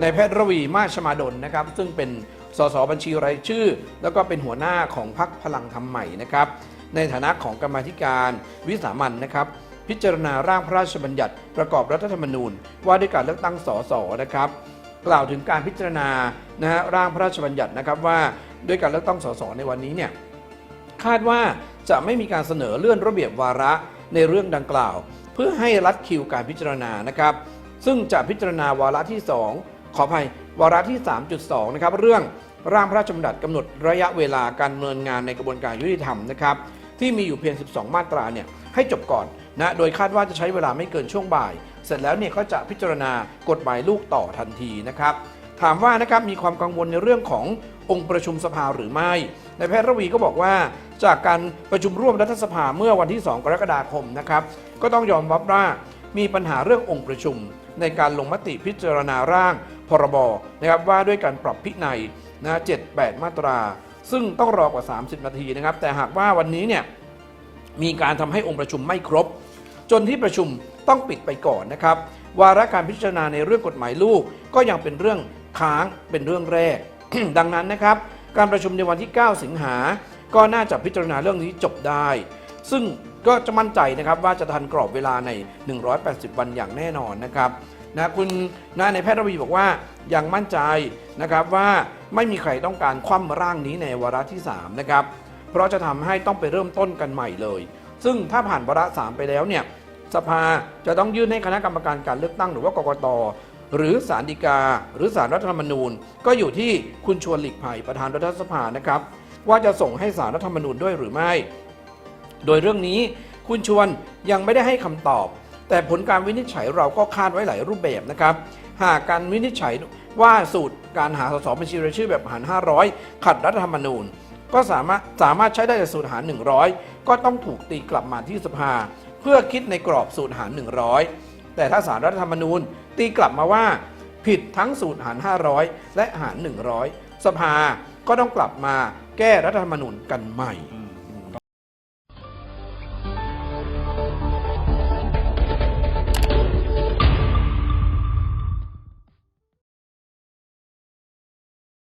นายแพทย์ระวีมาชมาดลนะครับ ซึ่งเป็นสสบัญชีรายชื่อ แล้วก็เป็นหัวหน้าของพรรคพลังธรรมใหม่นะครับ ในฐานะของกรรมธิการวิสามันนะครับพิจารณาร่างพระราชบัญญัติประกอบรัฐธรรมนูญ ว่าด้วยการเลือกตั้งสสนะครับ กล่าวถึงการพิจารณานะฮะร่างพระราชบัญญัตินะครับว่าด้วยการเลือกตั้งสสในวันนี้เนี่ยคาดว่าจะไม่มีการเสนอเลื่อนระเบียบวาระในเรื่องดังกล่าว เพื่อให้รัดคิวการพิจารณานะครับ ซึ่งจะพิจารณาวาระที่ 2 ขออภัย วาระที่ 3.2 นะครับ เรื่องร่างพระราชบัญญัติกำหนดระยะเวลาการดำเนินงานในกระบวนการยุติธรรมนะครับที่มีอยู่เพียง 12 มาตราเนี่ยให้จบก่อนนะโดยคาดว่าจะใช้เวลาไม่เกินช่วงบ่าย เสร็จแล้วเนี่ยก็จะพิจารณากฎหมายลูกต่อทันทีนะครับถามว่านะครับมีความกังวลในเรื่องขององค์ประชุมสภาหรือไม่นายแพทย์ระวีก็บอกว่า จากการประชุมร่วมรัฐสภาเมื่อวันที่ 2 กรกฎาคมนะครับก็ต้องยอมรับว่ามีปัญหาเรื่ององค์ประชุม ในการลงมติพิจารณาร่างพรบนะครับว่าด้วยการปรับพิในนะ78 มาตรา ซึ่งต้องรอกว่า 30 นาทีนะครับ แต่หากว่าวันนี้เนี่ยมีการทำให้องค์ประชุมไม่ครบ จนที่ประชุมต้องปิดไปก่อนนะครับ วาระการพิจารณาในเรื่องกฎหมายลูก ก็ยังเป็นเรื่องค้างเป็นเรื่องแรก ดังนั้นนะครับ การประชุมในวันที่ 9 สิงหา ก็น่าจะพิจารณาเรื่องนี้จบได้ ซึ่ง ก็จะมั่นใจนะครับว่าจะทันกรอบเวลาใน 180 วันอย่างแน่นอนนะครับนะคุณนะในแพทย์ระวีบอกว่ายังมั่นใจนะครับว่าไม่มีใครต้องการคว่ำร่างนี้ในวาระที่3นะครับเพราะจะทำให้ต้องไปเริ่มต้นกันใหม่เลย ซึ่งถ้าผ่านวาระสามไปแล้วเนี่ยสภาจะต้องยื่นให้คณะกรรมการการเลือกตั้งหรือว่ากกตหรือศาลฎีกา หรือศาลรัฐธรรมนูญ ก็อยู่ที่คุณชวนหลีกภัยประธานรัฐสภานะครับ ว่าจะส่งให้ศาลรัฐธรรมนูญด้วยหรือไม่ โดยเรื่องนี้คุณชวนยังไม่ได้ให้คำตอบ แต่ผลการวินิจฉัยเราก็คาดไว้หลายรูปแบบนะครับ หากการวินิจฉัยว่าสูตรการหาสสบัญชีรายชื่อแบบหาร 500 ขัดรัฐธรรมนูญ ก็สามารถสามารถใช้ได้แต่สูตรหาร 100 ก็ต้องถูกตีกลับมาที่สภา เพื่อคิดในกรอบสูตรหาร 100 แต่ถ้าสารรัฐธรรมนูญตีกลับมาว่า ผิดทั้งสูตรหาร 500 และหาร 100 สภาก็ต้องกลับมาแก้รัฐธรรมนูญกันใหม่